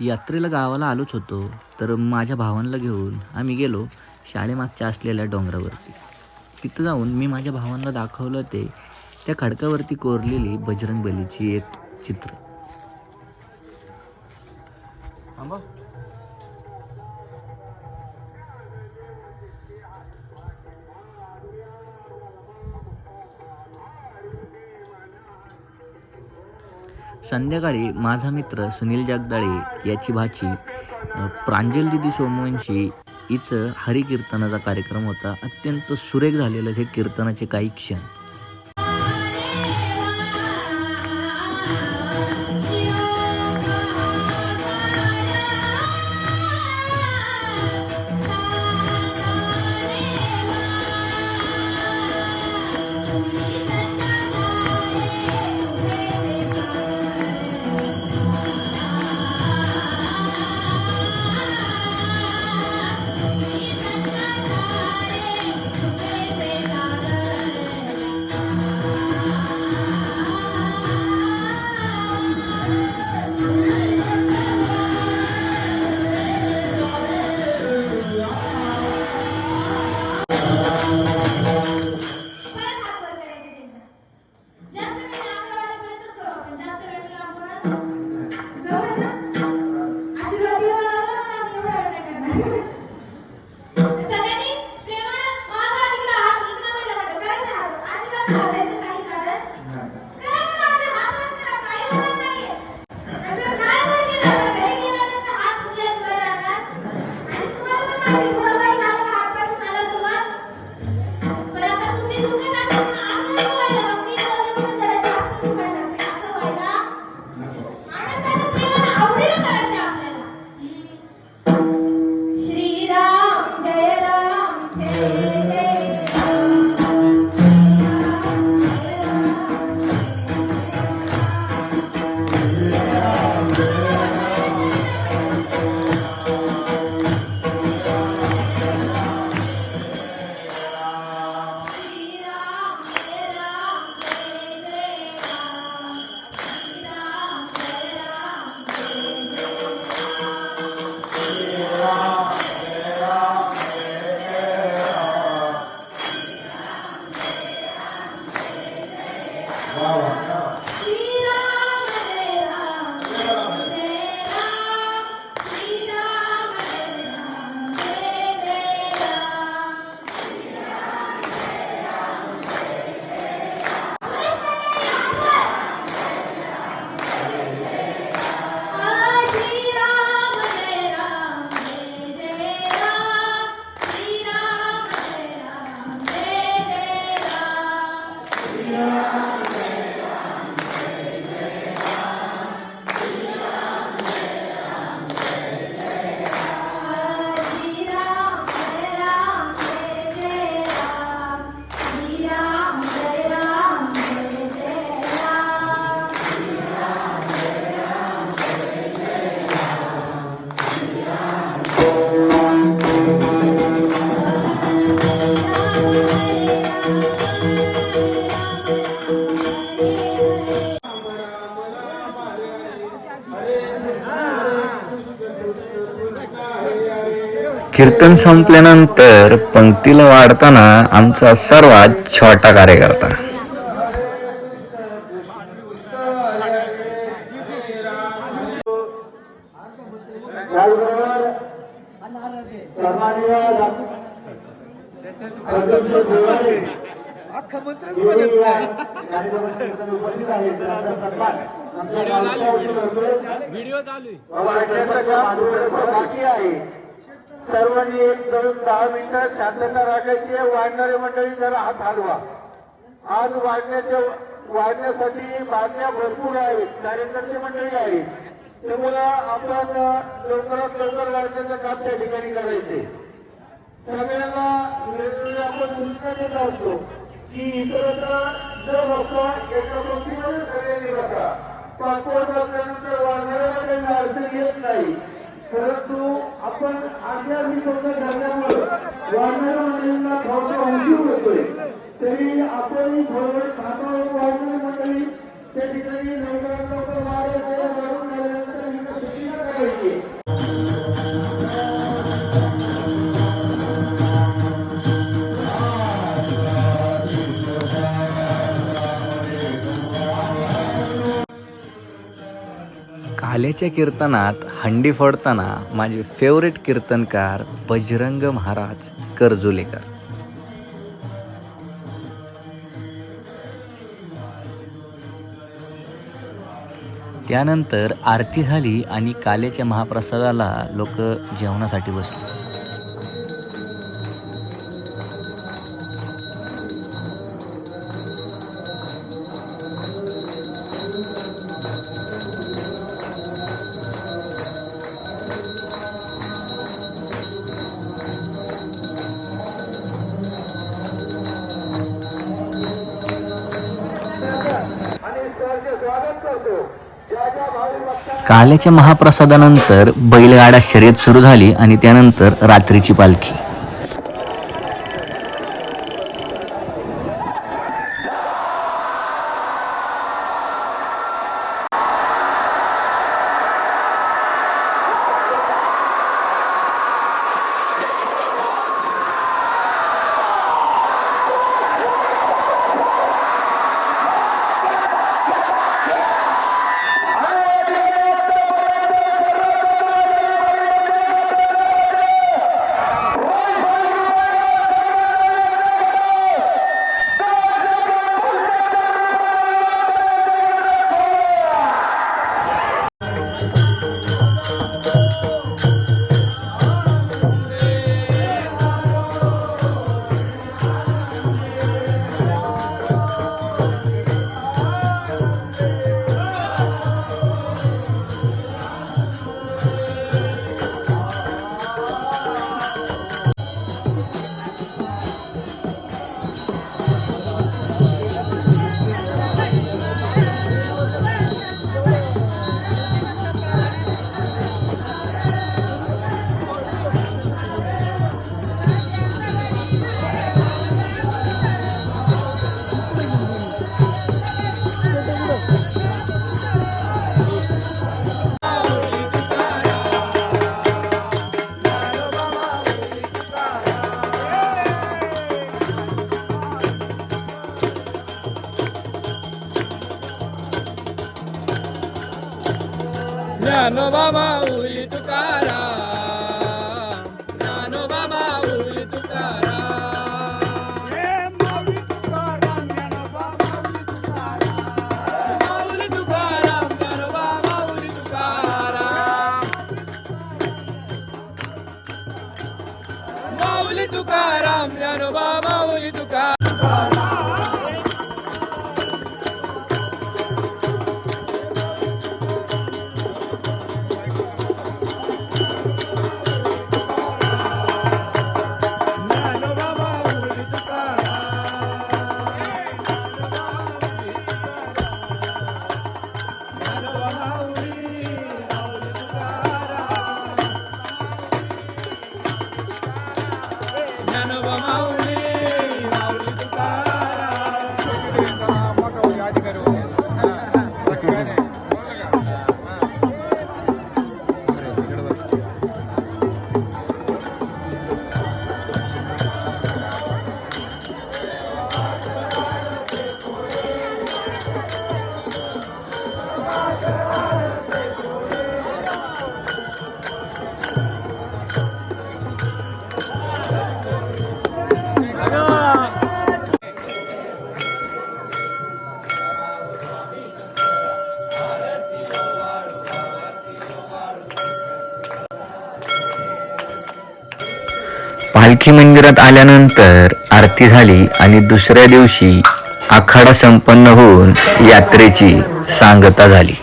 यात्रेला गावाला आलोच होतो तर माझ्या भावांना घेऊन आम्ही गेलो शाळेमागच्या असलेल्या डोंगरावरती. तिथं जाऊन मी माझ्या भावांना दाखवलं ते त्या खडकावरती कोरलेली बजरंग बलीची एक चित्र. संध्याकाळी माझा मित्र सुनील जगदाळे याची भाची प्रांजल दिदी सोमवंशी हिचं हरिकीर्तनाचा कार्यक्रम होता. अत्यंत सुरेख झालेलं हे कीर्तनाचे काही क्षण. कीर्तन संपल्यानंतर पंक्तीला वाढताना आमचा सर्वात छोटा कार्यकर्ता. माध्यमातून बाकी आहे. सर्वांनी एक दर दहा मिनिटं शांतता राखायची. आहे. वाढणारे मंडळी जरा हात हलवा. आज वाढण्याच्या वाढण्यासाठी बातम्या भरपूर आहेत. कार्यकर्ते मंडळी आहेत. त्यामुळं आपण लवकरात लवकर वाढण्याचं काम त्या ठिकाणी करायचे. सगळ्यांना वेगवेगळे आपण सूचना देत असतो की इतरत्र जर बसला एका गोष्टीवर सगळ्यांनी बसा पासपोर्ट बसल्यानंतर वाढणाऱ्या अडचण येत नाही. परंतु आपण आध्यात्मिक विश्वास झाल्यामुळे वाढणाऱ्या मंडळींना थोडासा उशीर होतोय तरी आपण थोडं थांबावं वाढणारी मंडळी त्या ठिकाणी लवकरात लवकर वाढायचं भाल्याच्या कीर्तनात हंडी फोडताना माझे फेवरेट कीर्तनकार बजरंग महाराज कर्जुलेकर. त्यानंतर आरती झाली आणि काल्याच्या महाप्रसादाला लोक जेवणासाठी बसले. काल्याच्या महाप्रसादानंतर बैलगाडा शर्यत सुरू झाली आणि त्यानंतर रात्रीची पालखी. no vamos a. पालखी मंदिरात आल्यानंतर आरती झाली आणि दुसऱ्या दिवशी आखाडा संपन्न होऊन यात्रेची सांगता झाली.